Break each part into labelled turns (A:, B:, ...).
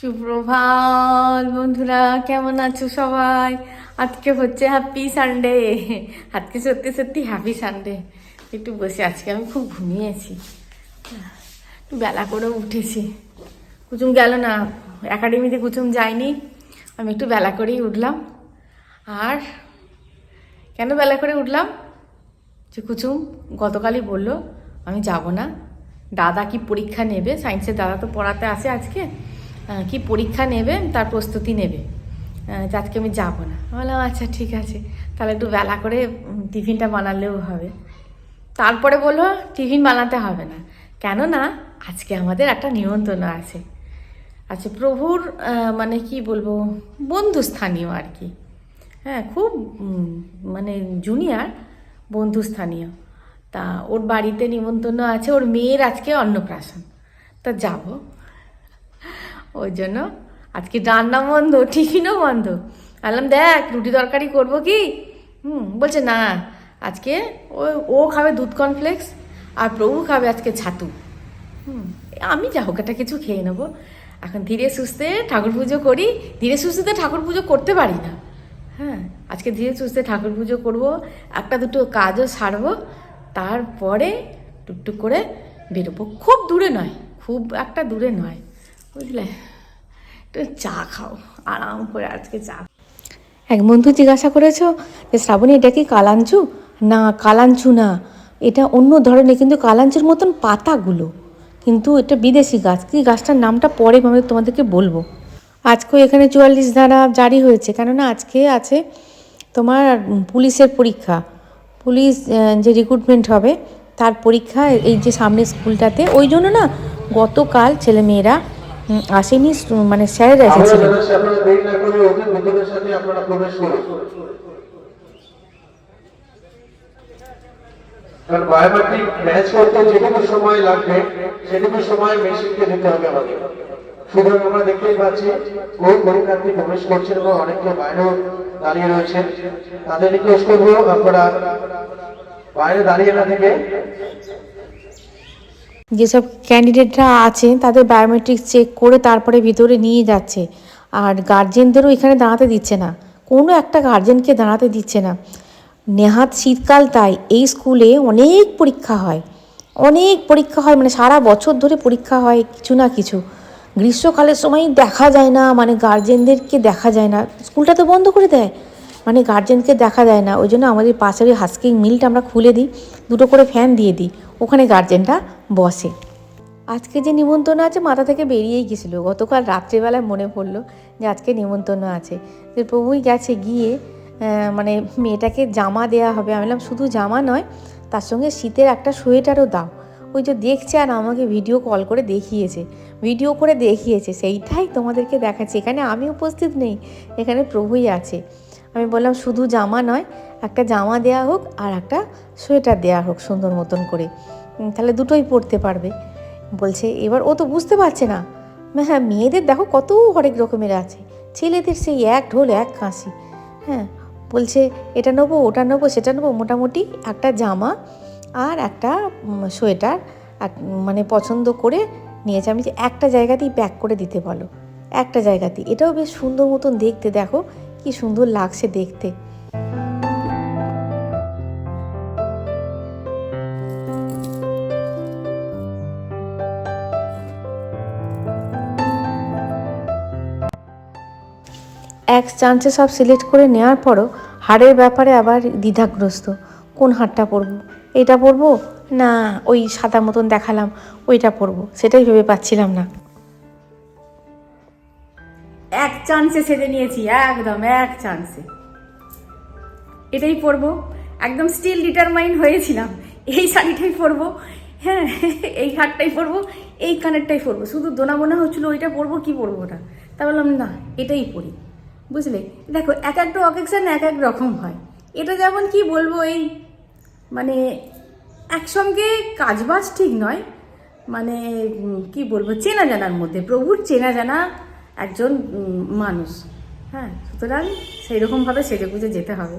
A: সুপ্রভাত, বন্ধুরা, কেমন আছো সবাই? আজকে হচ্ছে হ্যাপি সানডে আজকে সত্যি সত্যি হ্যাপি সানডে একটু বসে, আজকে আমি খুব ঘুমিয়েছি। একটু বেলা করে উঠেছি। কুচুম গেল না একাডেমিতে কুচুম যায়নি আমি একটু বেলা করেই উঠলাম। আর কেন বেলা করে উঠলাম? যে কুচুম গতকালই বলল, আমি যাব না। দাদা কি পরীক্ষা নেবে? সায়েন্সের দাদা তো পড়াতে আসে আজকে। কি পরীক্ষা নেবে, তার প্রস্তুতি নেবে। আজকে আমি যাব না। বললাম আচ্ছা ঠিক আছে। তাহলে একটু বেলা করে টিফিনটা বানালেও হবে। তারপরে বলল, টিফিন বানাতে হবে না। কেননা, আজকে আমাদের একটা নিমন্ত্রণ আছে। আচ্ছা প্রভুর মানে কি বলব, বন্ধুস্থানীয় আর কি। হ্যাঁ খুব মানে জুনিয়র বন্ধুস্থানীয়। তা ওর বাড়িতে নিমন্ত্রণ আছে, ওর মেয়ের আজকে অন্নপ্রাশন। তা যাব। ওই জন্য আজকে রান্না বন্ধ, টিফিনও বন্ধ। বললাম, দেখ, রুটি তরকারি করব কি? হুম, বলছে, না, আজকে ও ও খাবে দুধ কর্নফ্লেক্স আর প্রভু খাবে আজকে ছাতু। হুম, আমি যা হোক একটা কিছু খেয়ে নেব। এখন ধীরে সুস্থে ঠাকুর পুজো করি। ধীরে সুস্থে ঠাকুর পুজো করতে পারি না। হ্যাঁ আজকে ধীরে সুস্থে ঠাকুর পুজো করব, একটা দুটো কাজও সারবো, তারপরে টুকটুক করে বেরোবো। খুব দূরে নয়, খুব একটা দূরে নয়, বুঝলে? চা খাও। আরাম করে আজকে চা এক বন্ধু জিজ্ঞাসা করেছ যে, শ্রাবণী, এটা কি কালাঞ্চু না কালাঞ্চু না। এটা অন্য ধরনের, কিন্তু কালাঞ্চুর মতন পাতাগুলো। কিন্তু এটা বিদেশি গাছ। কি গাছটার নামটা পরে আমি তোমাদেরকে বলব? আজকেও এখানে চুয়াল্লিশ ধারা জারি হয়েছে। কেননা আজকে আছে তোমার পুলিশের পরীক্ষা। পুলিশ যে রিক্রুটমেন্ট হবে, তার পরীক্ষা এই যে সামনে স্কুলটাতে। ওই জন্য না, গতকাল ছেলেমেয়েরা আসেনি মানে স্যারেরা
B: আমরা
A: এসেছিলেন
B: জানাচ্ছি আপনারা দেরি না করে অতি দ্রুততার সাথে আপনারা প্রবেশ করুন। কারণ বায়োমেট্রিক ম্যাচ করতে যেটুকু সময় লাগবে সেটুকু সময় মেশিনকে দিতে হবে আমাদের। সুতরাং আমরা দেখতেই পাচ্ছি বহু পরীক্ষার্থী প্রবেশ করছেন এবং অনেকে বাইরেও দাঁড়িয়ে রয়েছেন তাদের রিকোয়েস্ট করব আপনারা বাইরে দাঁড়িয়ে না থেকে
A: যেসব ক্যান্ডিডেটরা আছেন তাদের বায়োমেট্রিক চেক করে তারপরে ভিতরে নিয়ে যাচ্ছে। আর গার্জেনদেরও এখানে দাঁড়াতে দিচ্ছে না। কোনো একটা গার্জেনকে দাঁড়াতে দিচ্ছে না। নেহাত শীতকাল তাই এই স্কুলে অনেক পরীক্ষা হয়। অনেক পরীক্ষা হয় মানে সারা বছর ধরে পরীক্ষা হয় কিছু না কিছু। গ্রীষ্মকালের সময় দেখা যায় না মানে গার্জেনদেরকে দেখা যায় না। স্কুলটা তো বন্ধ করে দেয়। মানে গার্জেনকে দেখা যায় না ওই জন্য আমাদের পাশের ওই হাস্কিং মিলটা আমরা খুলে দিই, দুটো করে ফ্যান দিয়ে দিই, ওখানে গার্জেনটা বসে। আজকে যে নিমন্ত্রণ আছে মাথা থেকে বেরিয়েই গেছিল, গতকাল রাত্রিবেলায় মনে পড়ল যে আজকে নিমন্ত্রণ আছে। যে প্রভুই গেছে গিয়ে মানে মেয়েটাকে জামা দেয়া হবে, আমি বললাম শুধু জামা নয়, তার সঙ্গে শীতের একটা সোয়েটারও দাও। ওই যে দেখছে আর আমাকে ভিডিও কল করে দেখিয়েছে ভিডিও করে দেখিয়েছে, সেইটাই তোমাদেরকে দেখাচ্ছে, এখানে আমি উপস্থিত নেই, এখানে প্রভুই আছে। আমি বললাম, শুধু জামা নয়, একটা জামা দেয়া হোক আর একটা সোয়েটার দেয়া হোক সুন্দর মতন করে। তাহলে দুটোই পরতে পারবে। বলছে, এবার ও তো বুঝতে পারছে না। হ্যাঁ মেয়েদের দেখো কত হরেক রকমের আছে। ছেলেদের সেই এক ঢোল, এক কাঁসি। হ্যাঁ বলছে, এটা নেব, ওটা নেব, সেটা নেব, মোটামুটি একটা জামা আর একটা সোয়েটার মানে পছন্দ করে নিয়েছে। আমি যে একটা জায়গাতেই প্যাক করে দিতে বলো, একটা জায়গাতেই। এটাও বেশ সুন্দর মতন দেখতে, দেখো কি সুন্দর লাগছে দেখতে। এক চান্সে সব সিলেক্ট করে নেওয়ার পরও হাড়ের ব্যাপারে আবার দ্বিধাগ্রস্ত। কোন হাড়টা পরবো? এটা পরবো? না, ওই সাদা মতন দেখালাম, ওইটা পরবো। সেটাই ভেবে পাচ্ছিলাম না। এক চান্সে সেজে নিয়েছি, একদম এক চান্সে এটাই পরবো। একদম স্টিল ডিটারমাইন হয়েছিলাম। এই শাড়িটাই পরবো। হ্যাঁ এই হারটাই পরবো, এই কানেরটাই পরবো। শুধু দোনা বোনা হচ্ছিল, ওইটা পরবো, কি পরবো ওটা? তা বললাম, না, এটাই পরি। বুঝলে? দেখো, এক একটা অকেশন এক এক রকম হয়। এটা যেমন কি বলব, এই মানে একসঙ্গে কাজবাজ ঠিক নয়। মানে কি বলব, চেনা জানার মধ্যে, প্রভুর চেনা জানা একজন মানুষ। হ্যাঁ সুতরাং সেই রকমভাবে সেজে গুজে যেতে হবে।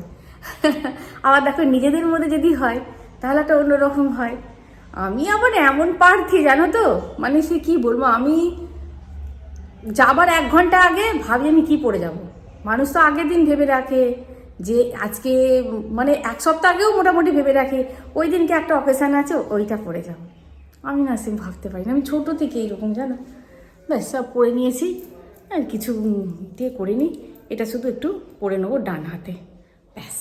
A: আবার দেখো, নিজেদের মধ্যে যদি হয়, তাহলে একটা অন্যরকম হয়। আমি আবার এমন প্রার্থী, জানো তো? মানে সে কী বলব, আমি
C: যাবার এক ঘণ্টা আগে ভাবি আমি কি পরে যাব। মানুষ তো আগের দিন ভেবে রাখে যে আজকে মানে এক সপ্তাহ আগেও মোটামুটি ভেবে রাখে, ওই দিনকে একটা অকেশান আছে, ওইটা পড়ে যাব। আমি না সেম ভাবতে পারি না। আমি ছোটো থেকে এইরকম জানো? ব্যাস, সব পরে নিয়েছি। আর কিছু দিয়ে করে করিনি। এটা শুধু একটু পরে নেব ডান হাতে। ব্যাস।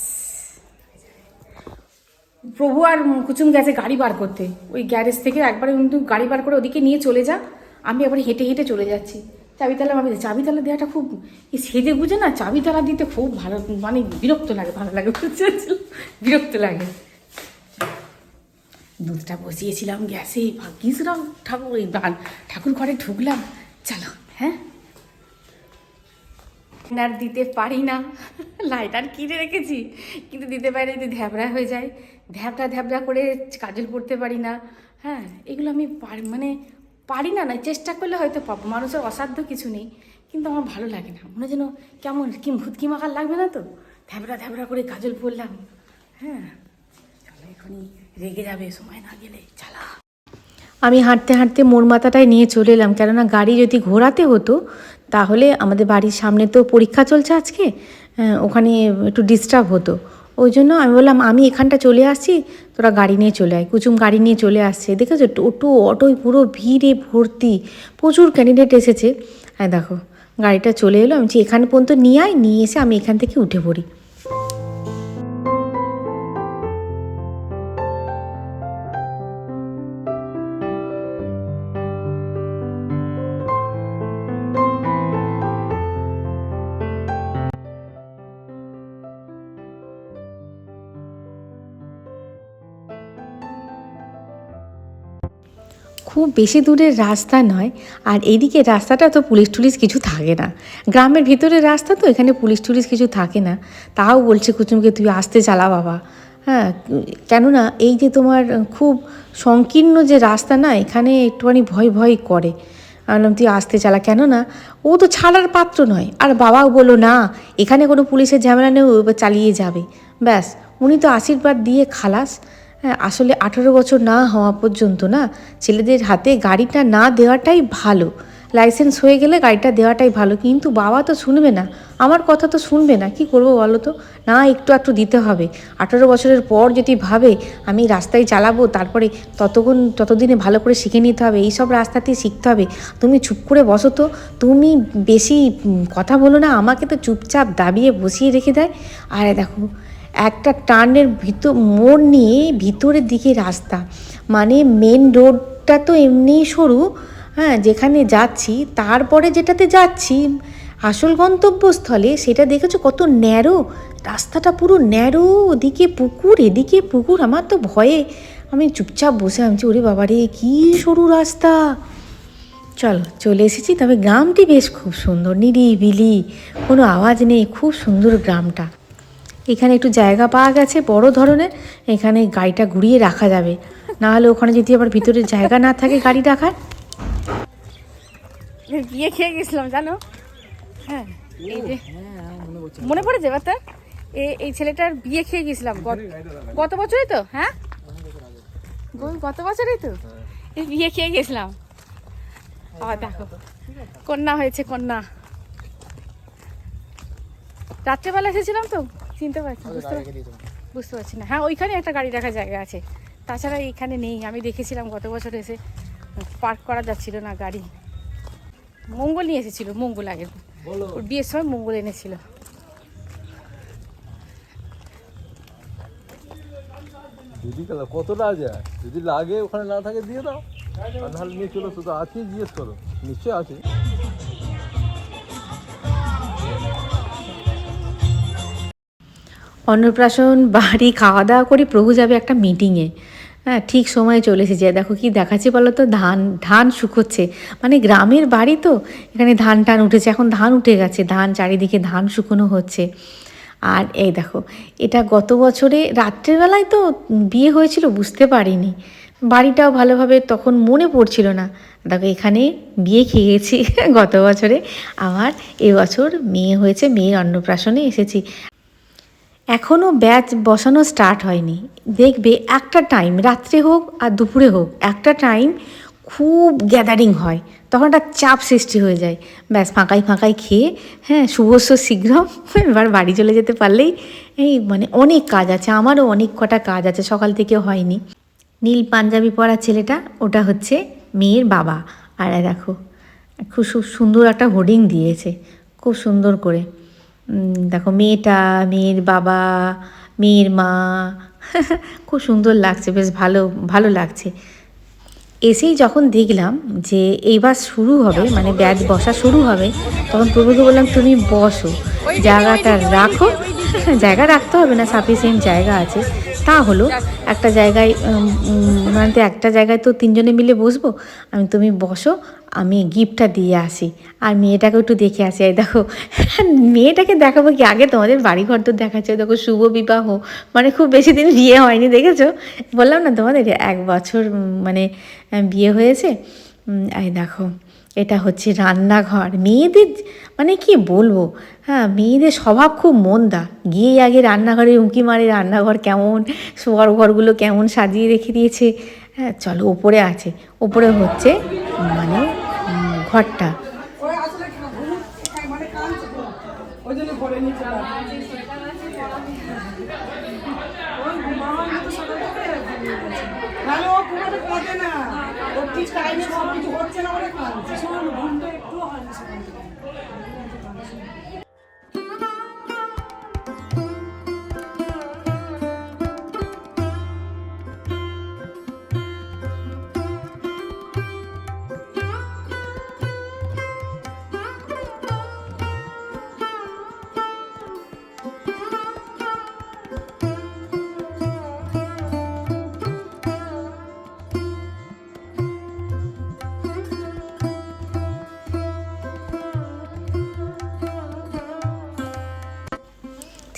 C: প্রভু আর কুচুম গেছে গাড়ি বার করতে। ওই গ্যারেজ থেকে একবারে কিন্তু গাড়ি বার করে ওদিকে নিয়ে চলে যা। আমি আবার হেঁটে হেঁটে চলে যাচ্ছি। চাবি তালা ভাবি চাবি তালা দেওয়াটা খুব এই সেজে গুজে না চাবি তালা দিতে খুব ভালো মানে বিরক্ত লাগে, ভালো লাগে বিরক্ত লাগে। দুধটা বসিয়েছিলাম গ্যাসে, ভাগ্যিসরাম ঠাকুর, ওই বান ঠাকুর ঘরে ঢুকলাম। চলো হ্যাঁ? আর দিতে পারি না। লাইটার কিনে রেখেছি, কিন্তু দিতে পারি যদি ধ্যাবড়া হয়ে যায়। ধ্যাবড়া ধ্যাবড়া করে কাজল পড়তে পারি না। হ্যাঁ এগুলো আমি মানে পারি না না চেষ্টা করলে হয়তো পাবো। মানুষের অসাধ্য কিছু নেই, কিন্তু আমার ভালো লাগে না। মনে যেন কেমন, কি ভূতকি মাখার লাগবে না তো? ধ্যাবড়া ধ্যাবড়া করে কাজল পরলাম হ্যাঁ এখনই রেগে যাবে, সময় না গেলে, চালা।
A: আমি হাঁটতে হাঁটতে মোর মাথাটায় নিয়ে চলে এলাম, কেননা গাড়ি যদি ঘোরাতে হতো তাহলে আমাদের বাড়ির সামনে তো পরীক্ষা চলছে আজকে ওখানে একটু ডিস্টার্ব হতো। ওই জন্য আমি বললাম, আমি এখানটা চলে আসছি, তোরা গাড়ি নিয়ে চলে আয়। কুচুম গাড়ি নিয়ে চলে আসছে। দেখেছ? টোটো অটোই পুরো ভিড়ে ভর্তি। প্রচুর ক্যান্ডিডেট এসেছে। হ্যাঁ দেখো, গাড়িটা চলে এলো। আমি এখানে পর্যন্ত নিয়ে আয়, নিয়ে এসে আমি এখান থেকে উঠে পড়ি। খুব বেশি দূরের রাস্তা নয়। আর এদিকে রাস্তাটা তো পুলিশ টুলিশ কিছু থাকে না। গ্রামের ভিতরের রাস্তা তো এখানে পুলিশ টুলিশ কিছু থাকে না। তাও বলছে কুচুমকে, তুই আসতে চালা বাবা। হ্যাঁ কেননা এই যে তোমার খুব সংকীর্ণ যে রাস্তা না, এখানে একটুখানি ভয় ভয় করে। বললাম, তুই আসতে চালা। কেননা ও তো ছাড়ার পাত্র নয়। আর বাবাও বলো না, এখানে কোনো পুলিশের ঝামেলা নেই, ও চালিয়ে যাবে। ব্যাস, উনি তো আশীর্বাদ দিয়ে খালাস। আসলে আঠারো বছর না হওয়া পর্যন্ত না ছেলেদের হাতে গাড়িটা না দেওয়াটাই ভালো। লাইসেন্স হয়ে গেলে গাড়িটা দেওয়াটাই ভালো, কিন্তু বাবা তো শুনবে না। আমার কথা তো শুনবে না, কি করব বলো তো? না, একটু একটু দিতে হবে। আঠারো বছরের পর যদি ভাবে আমি রাস্তায় চালাবো, তারপরে ততক্ষণ, ততদিনে ভালো করে শিখে নিতে হবে, এইসব রাস্তাতেই শিখতে হবে। তুমি চুপ করে বসো তো। তুমি বেশি কথা বলো না, আমাকে তো চুপচাপ দাবিয়ে বসিয়ে রেখে দেয়। আর দেখো একটা টার্নের ভিতর, মোড় নিয়ে ভিতরের দিকে রাস্তা। মানে মেন রোডটা তো এমনিই সরু হ্যাঁ যেখানে যাচ্ছি, তারপরে যেটাতে যাচ্ছি, আসল গন্তব্যস্থলে সেটা দেখেছ কত ন্যারো? রাস্তাটা পুরো ন্যারো, ওদিকে পুকুর, এদিকে পুকুর, আমার তো ভয়ে। আমি চুপচাপ বসে আছি, ওরে বাবারে কী সরু রাস্তা। চলো, চলে এসেছি, তবে গ্রামটি বেশ খুব সুন্দর, নিরিবিলি, কোনো আওয়াজ নেই, খুব সুন্দর গ্রামটা। এখানে একটু জায়গা পাওয়া গেছে, বড় ধরনের। এখানে গাড়িটা ঘুরিয়ে রাখা যাবে। না হলে ওখানে যদি আবার ভিতরে জায়গা না থাকে গাড়ি রাখার।
C: বিয়ে খেয়ে গেছিলাম, জানো? হ্যাঁ এই যে। মনে পড়েছে এবার তার এই ছেলেটার বিয়ে খেয়ে গেছিলাম, গত- বছরই তো হ্যাঁ? গত বছরই তো? এই বিয়ে খেয়ে গেছিলাম। দেখো, কন্যা হয়েছে কন্যা। রাত্রেবেলা এসেছিলাম তো? চিনতে পারছি বুঝতে পারছি বুঝতে পারছি না। হ্যাঁ ওইখানে একটা গাড়ি রাখার জায়গা আছে। তাছাড়া এইখানে নেই। আমি দেখেছিলাম গত বছর এসে পার্ক করা যাচ্ছিল না গাড়ি। মঙ্গল নিয়ে এসেছিল মঙ্গল আগে। ওর বিয়ের সময় মঙ্গল এনেছিল।
D: যদি কতটা যায় যদি লাগে ওখানে না থাকে দিয়ে দাও। নাহলে নিয়ে চলো তো আছে জিজ্ঞেস করো। নিশ্চয়ই আছে।
A: অন্নপ্রাশন, বাড়ি খাওয়া দাওয়া করে, প্রভু যাবে একটা মিটিংয়ে হ্যাঁ ঠিক সময়ে চলে এসেছে। দেখো কি দেখাচ্ছে বলো তো ধান ধান শুকোচ্ছে। মানে গ্রামের বাড়ি তো, এখানে ধান টান উঠেছে। এখন ধান উঠে গেছে। ধান চারিদিকে ধান শুকনো হচ্ছে। আর এই দেখো, এটা গত বছরে রাত্রেবেলায় তো বিয়ে হয়েছিল, বুঝতে পারিনি। বাড়িটাও ভালোভাবে তখন মনে পড়ছিল না। দেখো, এখানে বিয়ে খেয়ে গেছি গত বছরে। আমার এবছর মেয়ে হয়েছে, মেয়ের অন্নপ্রাশনে এসেছি। এখনও ব্যাচ বসানো স্টার্ট হয়নি। দেখবে একটা টাইম রাত্রে হোক আর দুপুরে হোক, একটা টাইম খুব গ্যাদারিং হয়। তখন একটা চাপ সৃষ্টি হয়ে যায়। ব্যাস, ফাঁকাই ফাঁকাই খেয়ে হ্যাঁ শুভস্য শীঘ্র, এবার বাড়ি চলে যেতে পারলেই এই মানে অনেক কাজ আছে। আমারও অনেক কটা কাজ আছে, সকাল থেকে হয়নি। নীল পাঞ্জাবি পরা ছেলেটা, ওটা হচ্ছে মেয়ের বাবা। আর দেখো, খুব সুন্দর একটা হোর্ডিং দিয়েছে, খুব সুন্দর করে। দেখো মেয়েটা, মেয়ের বাবা, মেয়ের মা, খুব সুন্দর লাগছে, বেশ ভালো ভালো লাগছে। এসেই যখন দেখলাম যে এইবার শুরু হবে মানে ব্যাচ বসা শুরু হবে, তখন প্রভুকে বললাম, তুমি বসো, জায়গাটা রাখো। জায়গা রাখতে হবে না সাফিসিয়েন্ট জায়গা আছে। তা হলো, একটা জায়গায় মানে একটা জায়গায় তো তিনজনে মিলে বসবো? আমি, তুমি বসো আমি গিফটটা দিয়ে আসি। আর মেয়েটাকে একটু দেখে আসি। এই দেখো, মেয়েটাকে দেখাবো কি? আগে তোমাদের বাড়ি ঘর তো দেখাচ্ছে। দেখো, শুভ বিবাহ। মানে খুব বেশি দিন বিয়ে হয়নি, দেখেছ? বললাম না তোমাদের এক বছর মানে বিয়ে হয়েছে। এই দেখো, এটা হচ্ছে রান্নাঘর। মেয়েদের মানে কি বলব? হ্যাঁ মেয়েদের স্বভাব খুব মন্দা। গিয়ে আগে রান্নাঘরে উঁকি মারে, রান্নাঘর কেমন শোয়ার ঘরগুলো কেমন সাজিয়ে রেখে দিয়েছে। হ্যাঁ চলো ওপরে আছে। ওপরে হচ্ছে মানে ঘরটা।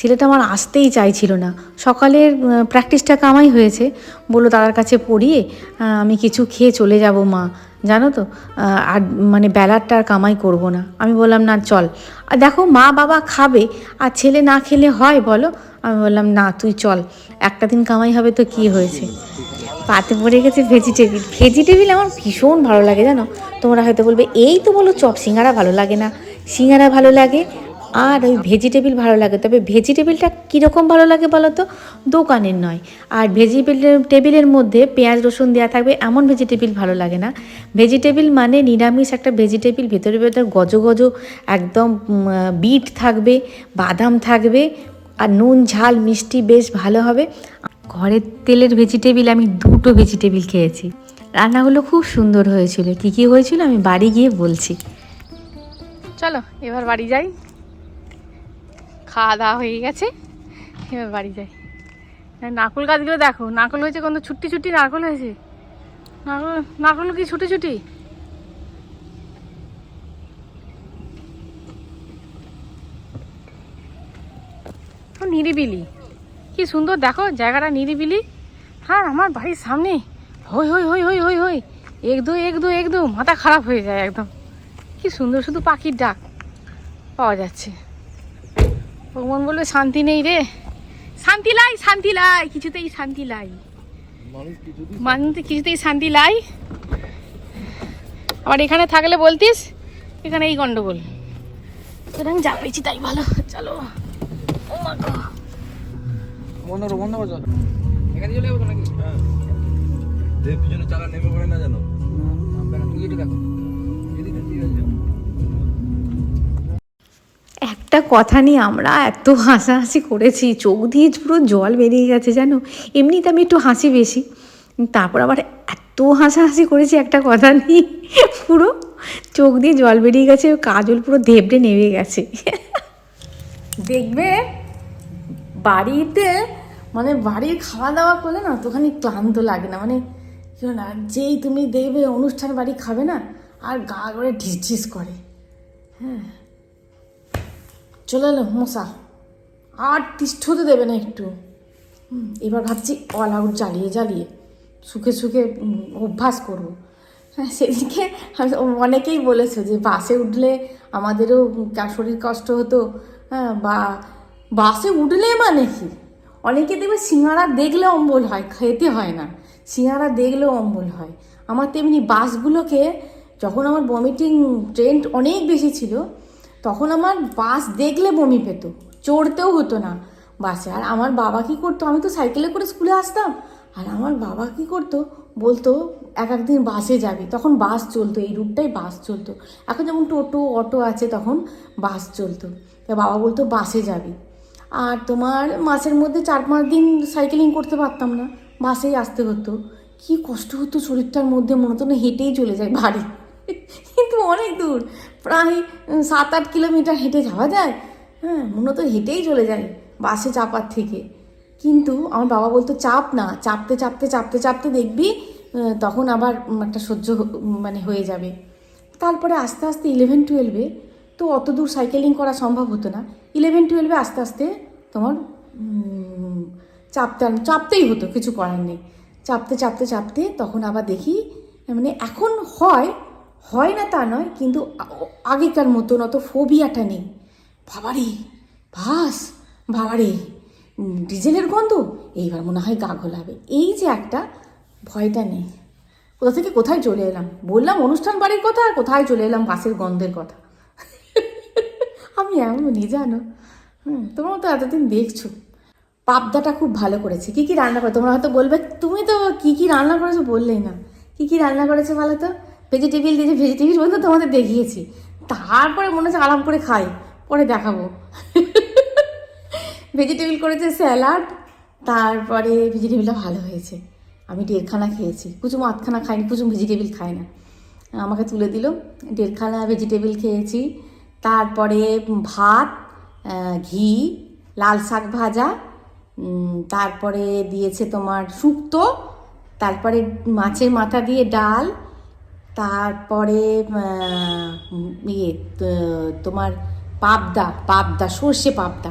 A: ছেলেটা আমার আসতেই চাইছিল না। সকালের প্র্যাকটিসটা কামাই হয়েছে। বলল, দাদার কাছে পড়িয়ে আমি কিছু খেয়ে চলে যাব মা। জানো তো আর মানে বেলারটা আর কামাই করব না। আমি বললাম, না, চল। আর দেখো, মা বাবা খাবে, আর ছেলে না খেলে হয় বলো? আমি বললাম, না, তুই চল। একটা দিন কামাই হবে তো কি হয়েছে? পাতে পড়ে গেছে ভেজিটেবিল ভেজিটেবিল আমার ভীষণ ভালো লাগে জানো? তোমরা হয়তো বলবে, এই তো বলো, চপ, সিঙ্গারা ভালো লাগে না। সিঙ্গারা ভালো লাগে আর ওই ভেজিটেবিল ভালো লাগে। তবে ভেজিটেবিলটা কীরকম ভালো লাগে বলো তো দোকানের নয়। আর ভেজিটেবিল টেবিলের মধ্যে পেঁয়াজ, রসুন দেওয়া থাকবে, এমন ভেজিটেবিল ভালো লাগে না। ভেজিটেবিল মানে নিরামিষ একটা ভেজিটেবিল ভেতরে ভেতরে গজ গজ একদম বিট থাকবে, বাদাম থাকবে, আর নুন, ঝাল, মিষ্টি বেশ ভালো হবে। ঘরের তেলের ভেজিটেবিল আমি দুটো ভেজিটেবিল খেয়েছি। রান্নাগুলো খুব সুন্দর হয়েছিল। কী কী হয়েছিল আমি বাড়ি গিয়ে বলছি। চলো, এবার বাড়ি যাই। খাওয়া দাওয়া হয়ে গেছে। এবার বাড়ি যাই। নারকোল গাছগুলো দেখো, নারকোল হয়েছে কত ছুটি ছুটি নারকোল হয়েছে? নারকোল নারকোল কি ছুটি ছুটি নিরিবিলি। কি সুন্দর, দেখো জায়গাটা নিরিবিলি। হ্যাঁ আমার বাড়ির সামনে, হই হই হই হই হই হই এক দু এক দু এক মাথা খারাপ হয়ে যায় একদম। কি সুন্দর, শুধু পাখির ডাক। পাওয়া যাচ্ছে। ভগবান বলবে শান্তি নেই রে শান্তি লাই শান্তি লাই কিছুতেই শান্তি লাই
D: মানুষ
A: কিছুতেই শান্তি লাই আবার এখানে থাকলে বলতিস এখানে এই গন্ডগোল সুতরাং যা পেয়েছি তাই ভালো চলো ও মা গো।
D: বন্ধ করো বন্ধ করো চলো এখানে চলে যাব নাকি হ্যাঁ পিছনে চাকা নেমে পড়ে না জানো দেখো
A: একটা কথা নিয়ে আমরা এত হাসাহাসি করেছি, চোখ দিয়ে পুরো জল বেরিয়ে গেছে জানো? এমনিতে আমি একটু হাসি বেশি। তারপর আবার এত হাসাহাসি করেছি একটা কথা নিয়ে, পুরো চোখ দিয়ে জল বেরিয়ে গেছে, কাজল পুরো ধেবড়ে নেমে গেছে। দেখবে, বাড়িতে মানে বাড়ির খাওয়া দাওয়া করলে না তোখানি ক্লান্ত লাগে না। মানে কি না যেই তুমি দেখবে অনুষ্ঠান বাড়ি খাবে না, আর গা করে ঢিস করে। চলে এলো মশা। আর তিষ্ঠ হতে দেবে না একটু। এবার ভাবছি অল আউট জ্বালিয়ে জ্বালিয়ে, সুখে সুখে অভ্যাস করব। হ্যাঁ সেদিকে অনেকেই বলেছে যে বাসে উঠলে আমাদেরও শরীর কষ্ট হতো হ্যাঁ বা বাসে উঠলে মানে কি? অনেকে দেখবে সিঙ্গারা দেখলে অম্বল হয়, খেতে হয় না। সিঙ্গারা দেখলেও অম্বল হয়। আমার তেমনি বাসগুলোকে যখন আমার বমিটিং ট্রেন্ড অনেক বেশি ছিল তখন আমার বাস দেখলে বমি পেত, চড়তেও হতো না। বাসে, আর আমার বাবা কি করতো? আমি তো সাইকেলে করে স্কুলে আসতাম। আর আমার বাবা কি করতো? বলতো, এক একদিন বাসে যাবে। তখন বাস চলতো, এই রুটটাই বাস চলতো। এখন যেমন টোটো, অটো আছে, তখন বাস চলতো। তা বাবা বলতো, বাসে যাবি। আর তোমার মাসের মধ্যে চার পাঁচ দিন সাইকেলিং করতে পারতাম না। বাসেই আসতে হতো। কি কষ্ট হতো শরীরটার মধ্যে, মনে হতো না হেঁটেই চলে যায় বাড়ি। কিন্তু অনেক দূর। প্রায় সাত আট কিলোমিটার হেঁটে যাওয়া যায়। হ্যাঁ হতো হেঁটেই চলে যায় বাসে চাপার থেকে। কিন্তু আমার বাবা বলতো, চাপ না, চাপতে চাপতে চাপতে চাপতে দেখবি তখন আবার একটা সহ্য মানে হয়ে যাবে। তারপরে আস্তে আস্তে ইলেভেন টুয়েলভে তো অত দূর সাইকেলিং করা সম্ভব হতো না। ইলেভেন টুয়েলভে আস্তে আস্তে তোমার চাপতে চাপতেই হতো, কিছু করার নেই। চাপতে চাপতে চাপতে তখন আবার দেখি মানে এখন হয় হয় না তা নয় কিন্তু আগেকার মতন অত ফোবিয়াটা নেই। বাবারে ভাস উম, ডিজেলের গন্ধ? এইবার মনে হয় গা ঘোলাবে। এই যে একটা ভয়টা নেই। কোথা থেকে কোথায় চলে এলাম? বললাম অনুষ্ঠান বাড়ির কথা আর কোথায় চলে এলাম বাসের গন্ধের কথা। আমি এমনই জানো? হুম তোমরা তো এতদিন দেখছ। পাবদাটা খুব ভালো করেছে। কি কি রান্না করে? তোমরা হয়তো বলবে তুমি তো কি কি রান্না করেছ? বললেই না। কি কি রান্না করেছে বলো তো? ভেজিটেবিল দিয়েছে ভেজিটেবিল বলতে তোমাদের দেখিয়েছি। তারপরে মনে হচ্ছে আরাম করে খাই, পরে দেখাবো। ভেজিটেবিল করেছে স্যালাড তারপরে ভেজিটেবিলটা ভালো হয়েছে। আমি দেড়খানা খেয়েছি। কুচুম আধখানা খাইনি, কুচুম ভেজিটেবিল খায় না। আমাকে তুলে দিল, দেড়খানা ভেজিটেবিল খেয়েছি। তারপরে ভাত ঘি, লাল শাক ভাজা তারপরে দিয়েছে তোমার শুক্তো, তারপরে মাছের মাথা দিয়ে ডাল তারপরে ইয়ে তোমার পাবদা পাবদা, সর্ষে পাবদা।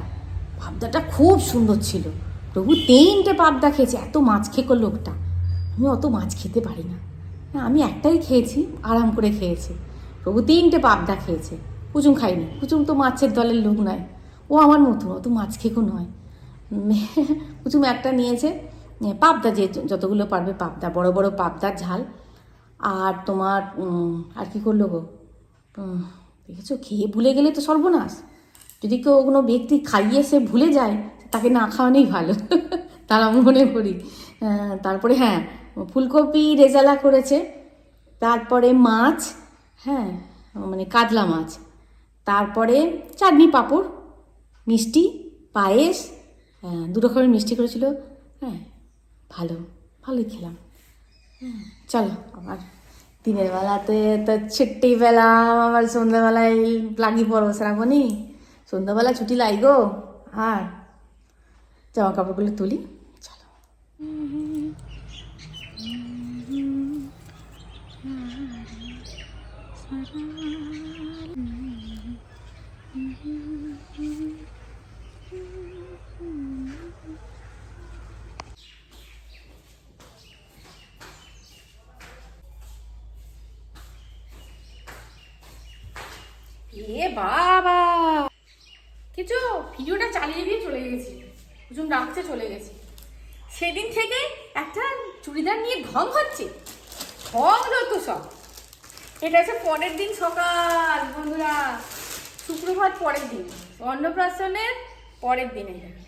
A: পাবদাটা খুব সুন্দর ছিল। প্রভু, তিনটে পাবদা খেয়েছে। এত মাছ খেকো লোকটা। আমি অত মাছ খেতে পারি না, আমি একটাই খেয়েছি, আরাম করে খেয়েছি। প্রভু, তিনটে পাবদা খেয়েছে। কুচুম খাইনি। কুচুম তো মাছের দলের লোক নয়। ও আমার মতো, অত মাছ খেকো নয়। কুচুম একটা নিয়েছে। পাবদা যে যতগুলো পারবে পাবদা, বড় বড় পাবদার ঝাল। আর তোমার আর কি করল গো? দেখেছ? খেয়ে ভুলে গেলে তো সর্বনাশ। যদি কেউ কোনো ব্যক্তি খাইয়ে সে ভুলে যায় তাকে না খাওয়ানোই ভালো। তার আমি মনে করি। তারপরে হ্যাঁ ফুলকপি রেজালা করেছে। তারপরে মাছ হ্যাঁ মানে কাতলা মাছ। তারপরে চাটনি পাঁপড় মিষ্টি পায়েস হ্যাঁ, দু রকমের মিষ্টি করেছিল। হ্যাঁ ভালো ভালোই খেলাম। চলো আবার দিনের বেলাতে তো ছিট্টি পেলাম আবার সন্ধ্যাবেলায় লাগি পড়ব শ্রাবণী। সন্ধ্যাবেলা ছুটি লাই গো, আর জামা কাপড়গুলো তুলি।
E: এ বাবা। কিছু, ভিডিওটা চালিয়ে দিয়ে চলে গেছি। কুচুম ডাকছে, চলে গেছি। সেদিন থেকে একটা চুড়িদার নিয়ে ঢং হচ্ছে। ঢং যত সব। এটা হচ্ছে পরের দিন সকাল, বন্ধুরা। শুক্রবার পরের দিন। অন্নপ্রাশনের পরের দিন এটা।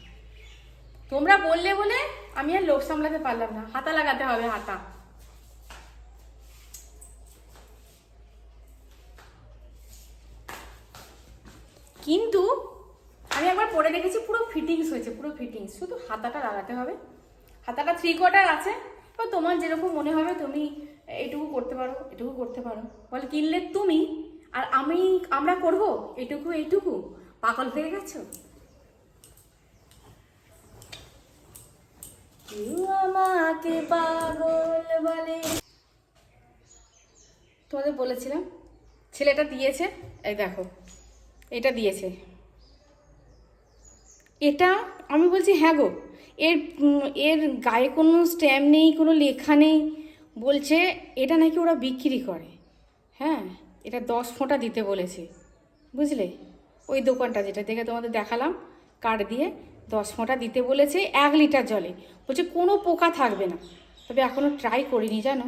E: তোমরা বললে বলে আমি আর লোক সামলাতে পারলাম না। হাতা লাগাতে হবে হাতা। কিন্তু আমি একবার পরে দেখেছি, পুরো ফিটিংস হয়েছে, পুরো ফিটিংস শুধু হাতাটা লাগাতে হবে। হাতাটা থ্রি কোয়ার্টার আছে। বা তোমার যেরকম মনে হবে, তুমি এইটুকু করতে পারো, এটুকু করতে পারো। বলে, কিনলে তুমি আর আমি, আমরা করব এইটুকু এইটুকু পাগল হয়ে গেছো? আমাকে পাগল বলে। তোমাদের বলেছিলাম, ছেলেটা দিয়েছে, এই দেখো। এটা দিয়েছে। এটা আমি বলছি হ্যাঁ গো, এর এর গায়ে কোনো স্ট্যাম্প নেই, কোনো লেখা নেই, বলছে এটা নাকি ওরা বিক্রি করে। হ্যাঁ এটা দশ ফোঁটা দিতে বলেছে, বুঝলে? ওই দোকানটা যেটা, দেখে তোমাদের দেখালাম কার্ড দিয়ে দশ ফোঁটা দিতে বলেছে, এক লিটার জলে। বলছে, কোনো পোকা থাকবে না। তবে এখনও ট্রাই করিনি, জানো?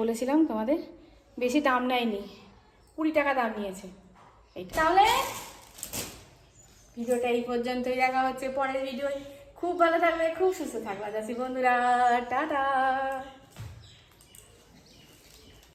A: বলেছিলাম তোমাদের, বেশি দাম নেয়নি, কুড়ি টাকা দাম নিয়েছে। তাহলে ভিডিওটা এই পর্যন্তই, দেখা হচ্ছে পরের ভিডিও খুব ভালো থাকবে, খুব সুস্থ থাকবে যাচ্ছি বন্ধুরা। টাটা।